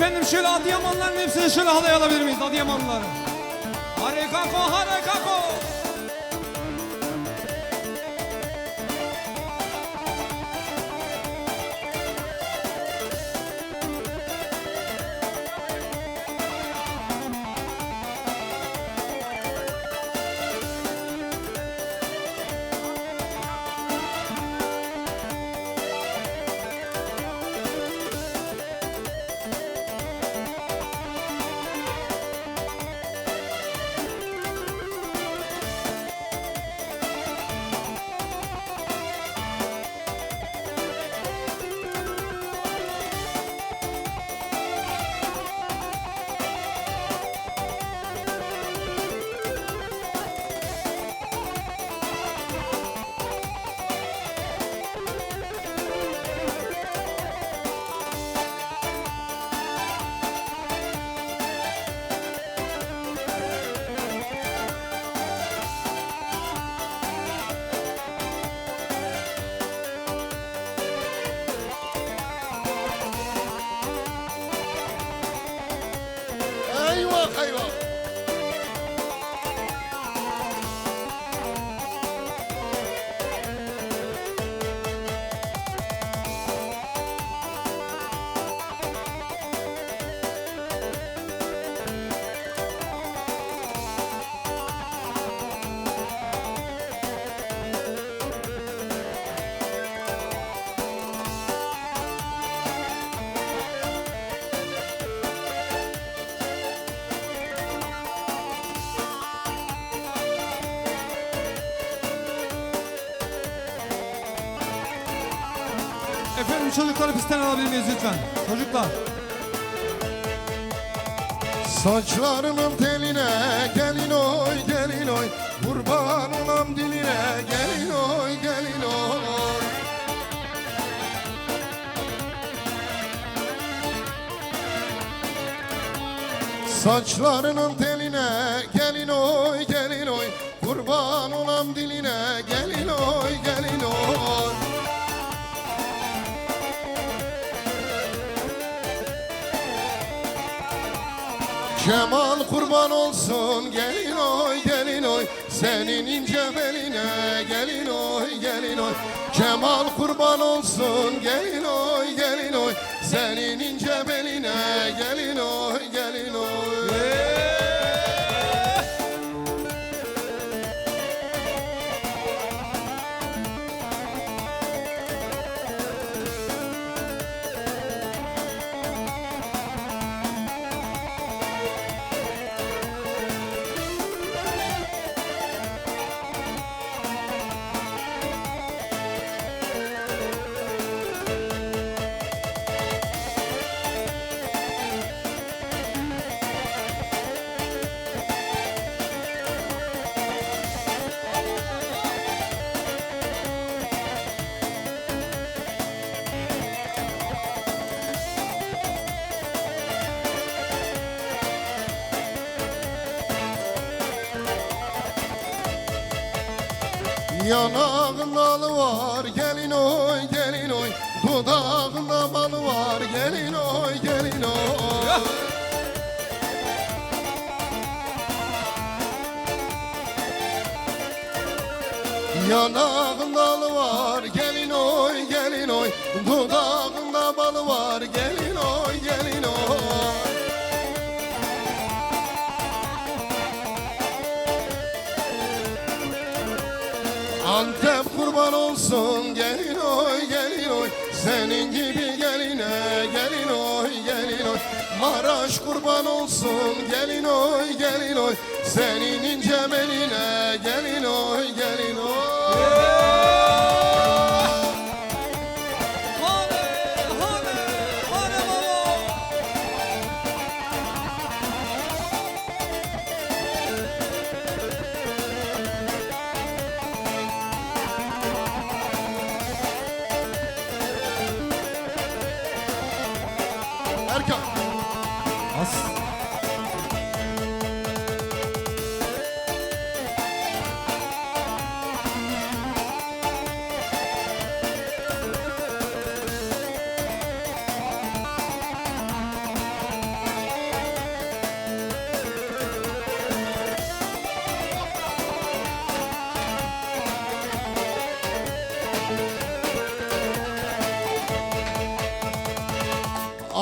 Efendim şöyle Adıyamanların hepsini şöyle halaya alabilir miyiz Adıyamanlıları? Harekako harekako. Eyvah eyvah. Efendim çocukları pistten alabilir miyiz lütfen? Çocuklar. Saçlarının teline gelin oy gelin oy Kurban olam diline gelin oy gelin oy Saçlarının teline gelin Kemal kurban olsun gelin oy gelin oy. Senin ince beline gelin oy gelin oy. Kemal kurban olsun gelin oy gelin oy. Senin ince beline gelin oy Yanağında alı var gelin oy gelin oy. Dudağında balı var gelin oy gelin oy. Yanağında olsun gelin oy gelin oy. Senin gibi geline gelin oy gelin oy. Maraş kurban olsun gelin oy gelin oy. Senin ince beline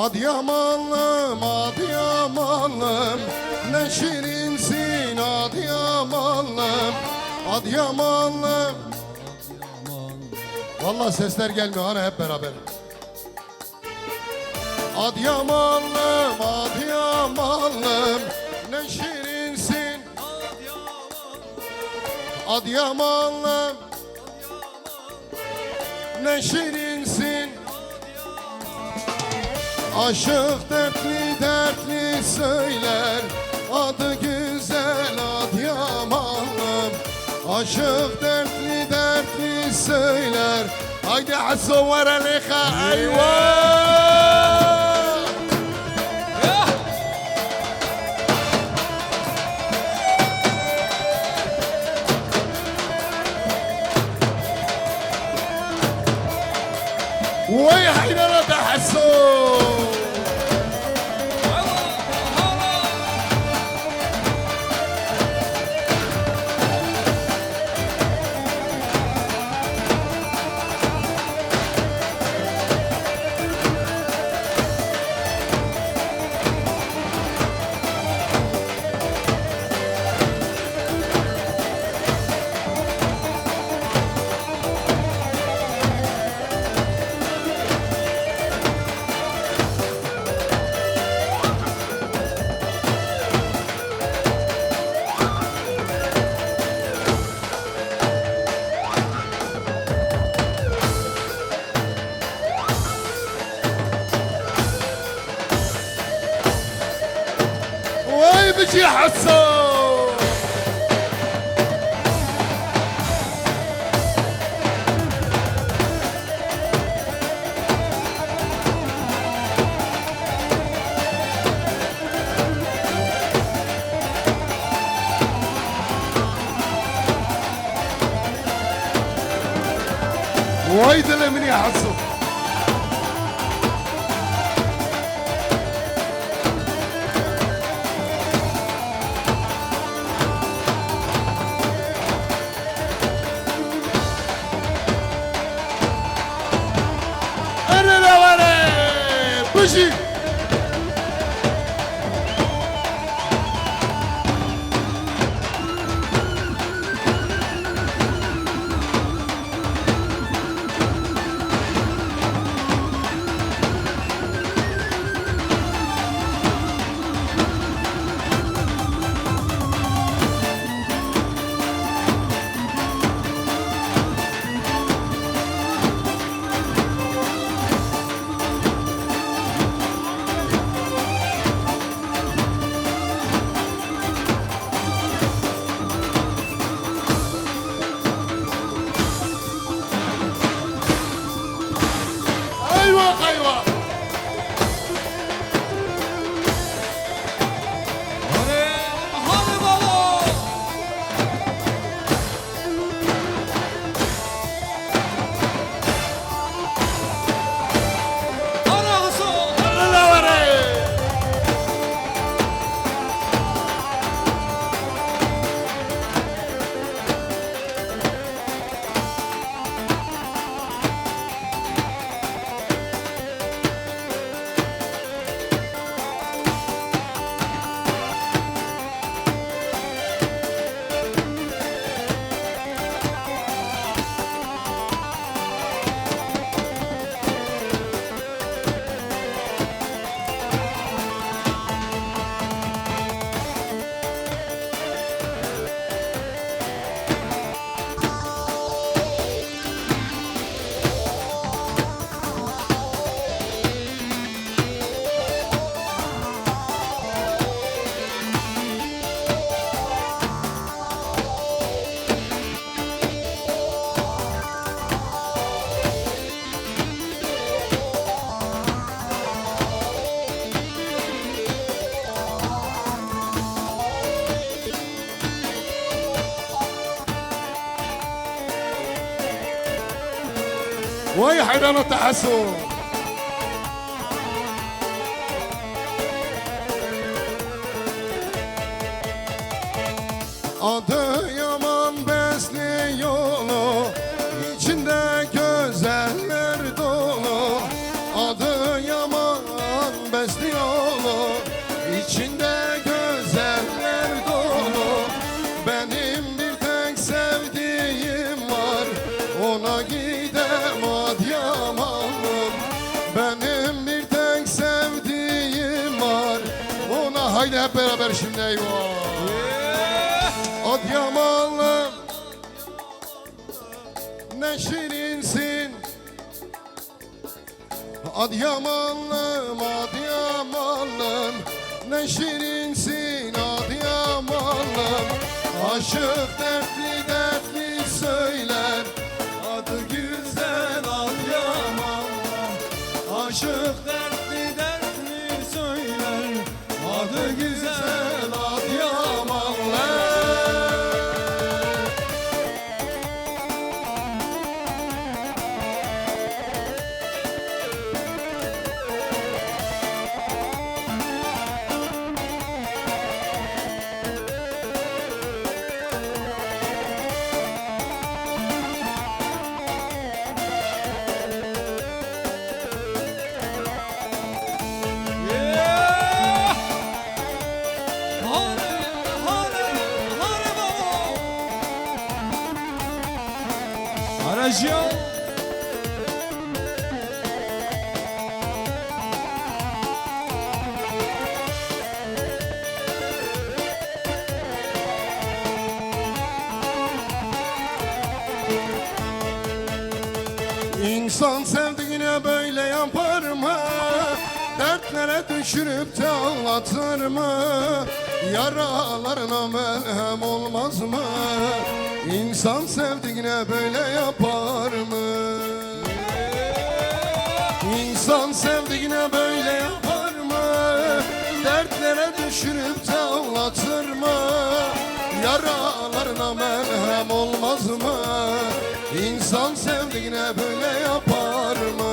Adıyamanlım, Adıyamanlım Ne şirinsin Adıyamanlım Adıyamanlım Vallahi sesler gelmiyor hani hep beraber. Adıyamanlım, Adıyamanlım Ne şirinsin. Adıyamanlım Ne şirinsin Aşık dertli dertli söyler Adı güzel Adıyamanlım Aşık dertli dertli söyler Haydi hassover aleyha eyvah وايد الامنيه حصل you. وي حيدر تحسون Adı yaman besli haydi hep beraber şimdi eyvah. Adıyamanlım Ne şirinsin Adıyamanlım, Adıyamanlım Ne şirinsin Adıyamanlım Aşık dertli dertli söyler. Adı güzel Adıyamanlım Aşık Dertli Adı güzel Dertlere düşürüp de ağlatır mı? Yaralarına merhem olmaz mı? İnsan sevdiğine böyle yapar mı? İnsan sevdiğine böyle yapar mı? Dertlere düşürüp de ağlatır mı? Yaralarına merhem olmaz mı? İnsan sevdiğine böyle yapar mı?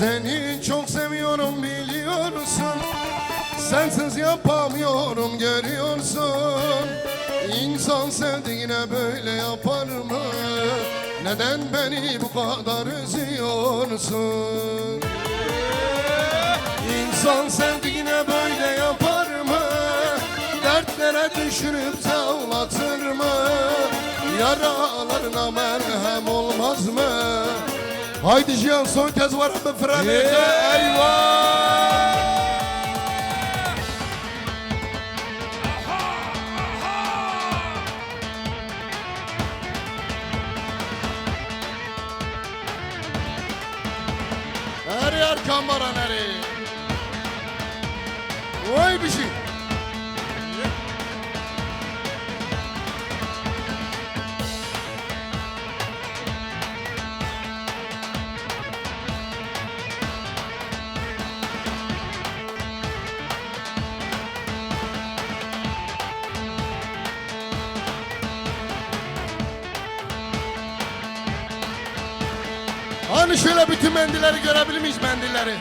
Seni çok seviyorum biliyorsun Sensiz yapamıyorum görüyorsun İnsan sevdiğine böyle yapar mı? Neden beni bu kadar üzüyorsun? İnsan sevdiğine böyle yapar mı? Dertlere düşürüp de ağlatır mı? Yaralarına merhem olmaz mı? Haydi Cihan son kez var mı freni? Yeah! Eyvah! Her yer kamera nereye? Hani şöyle bütün mendilleri görebilir miyiz mendilleri?